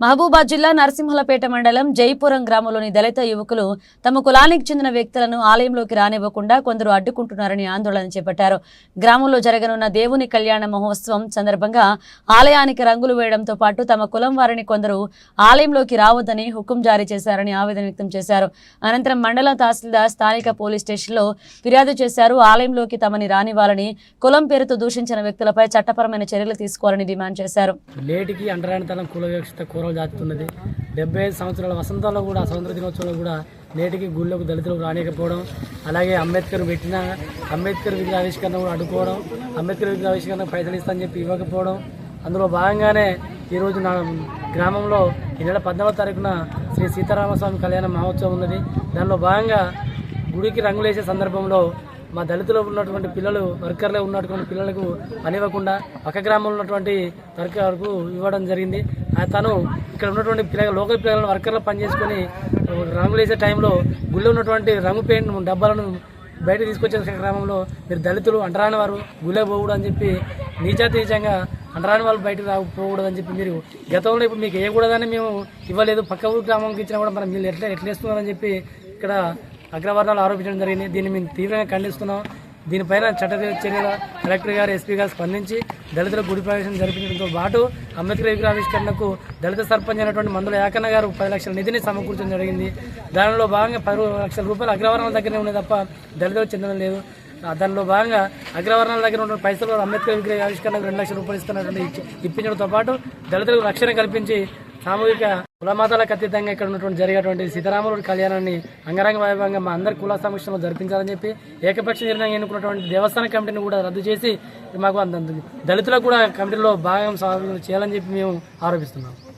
మహబూబాద్ జిల్లా నరసింహలపేట మండలం జైపురం గ్రామంలోని దళిత యువకులు తమ కులానికి చెందిన వ్యక్తులను ఆలయంలోకి రానివ్వకుండా కొందరు అడ్డుకుంటున్నారని ఆందోళన చేపట్టారు. గ్రామంలో జరగనున్న దేవుని కళ్యాణ మహోత్సవం సందర్భంగా ఆలయానికి రంగులు వేయడంతో పాటు తమ కులం వారిని కొందరు ఆలయంలోకి రావద్దని హుకుం జారీ చేశారని ఆవేదన వ్యక్తం చేశారు. అనంతరం మండల తహసీల్దార్ స్థానిక పోలీస్ స్టేషన్లో ఫిర్యాదు చేశారు. ఆలయంలోకి తమని రానివ్వాలని కులం పేరుతో దూషించిన వ్యక్తులపై చట్టపరమైన చర్యలు తీసుకోవాలని డిమాండ్ చేశారు. నేటికి అంటరానితనం డెబ్బై ఐదు సంవత్సరాల వసంతంలో కూడా స్వతంత్ర దినోత్సవంలో కూడా నేటికి గుళ్ళకు దళితులకు రానియకపోవడం అలాగే అంబేద్కర్ పెట్టిన అంబేద్కర్ విగ్రహ ఆవిష్కరణ కూడా అడ్డుకోవడం అంబేద్కర్ విగ్రహ ఆవిష్కరణ పైసలు ఇస్తానని చెప్పి ఇవ్వకపోవడం అందులో భాగంగానే ఈరోజు నా గ్రామంలో ఈ నెల పద్నాలుగో తారీఖున శ్రీ సీతారామస్వామి కళ్యాణ మహోత్సవం ఉన్నది. దానిలో భాగంగా గుడికి రంగులేసే సందర్భంలో మా దళితులు ఉన్నటువంటి పిల్లలు వర్కర్లో ఉన్నటువంటి పిల్లలకు పనివ్వకుండా పక్క గ్రామంలో ఉన్నటువంటి వర్కర్కు ఇవ్వడం జరిగింది. తను ఇక్కడ ఉన్నటువంటి పిల్లలు లోకల్ పిల్లలను వర్కర్లో పనిచేసుకొని రంగులు వేసే టైంలో గుళ్ళో ఉన్నటువంటి రంగు పెయింట్ డబ్బాలను బయట తీసుకొచ్చే క్రమంలో మీరు దళితులు అంటరాని వారు గుళ్ళే పోకూడదు అని చెప్పి నీచాతి నీచంగా అంటరాని వాళ్ళు బయటకు రా పోకూడదు అని చెప్పి మీరు గతంలో ఇప్పుడు మీకు వేయకూడదని మేము ఇవ్వలేదు. పక్క ఊరు గ్రామంకి ఇచ్చినా కూడా మనం మీరు ఎట్లా ఎట్లా చెప్పి ఇక్కడ అగ్రవర్ణాలు ఆరోపించడం జరిగింది. దీన్ని మేము తీవ్రంగా ఖండిస్తున్నాం. దీనిపైన చట్ట చర్యల కలెక్టర్ గారు ఎస్పీ గారు స్పందించి దళితుల గుడి ప్రవేశం జరిపించడంతో పాటు అంబేద్కర్ విగ్రహావిష్కరణకు దళిత సర్పంచ్ అయినటువంటి మందుల యాకన్న గారు పది లక్షల నిధిని సమకూర్చడం జరిగింది. దానిలో భాగంగా పది లక్షల రూపాయలు అగ్రవర్ణాల దగ్గరనే ఉన్నాయి తప్ప దళితులకు చెందడం లేదు. దానిలో భాగంగా అగ్రవర్ణాల దగ్గర ఉన్న పైసలు అంబేద్కర్ విగ్రహ ఆవిష్కరణకు రెండు లక్షల రూపాయలు ఇస్తున్నటువంటి ఇప్పించడంతో పాటు దళితులకు రక్షణ కల్పించి సామూహిక కులమాతాలకు అతీతంగా ఇక్కడ ఉన్నటువంటి జరిగేటువంటి సీతారాముల కళ్యాణాన్ని అంగరంగ వైభవంగా మా అందరి కుల సమక్షంలో జరిపించాలని చెప్పి ఏకపక్ష నిర్ణయం ఎన్నుకున్నటువంటి దేవస్థాన కమిటీని కూడా రద్దు చేసి మాకు అంత దళితులకు కూడా కమిటీలో భాగం సాధన చేయాలని చెప్పి మేము ఆరోపిస్తున్నాం.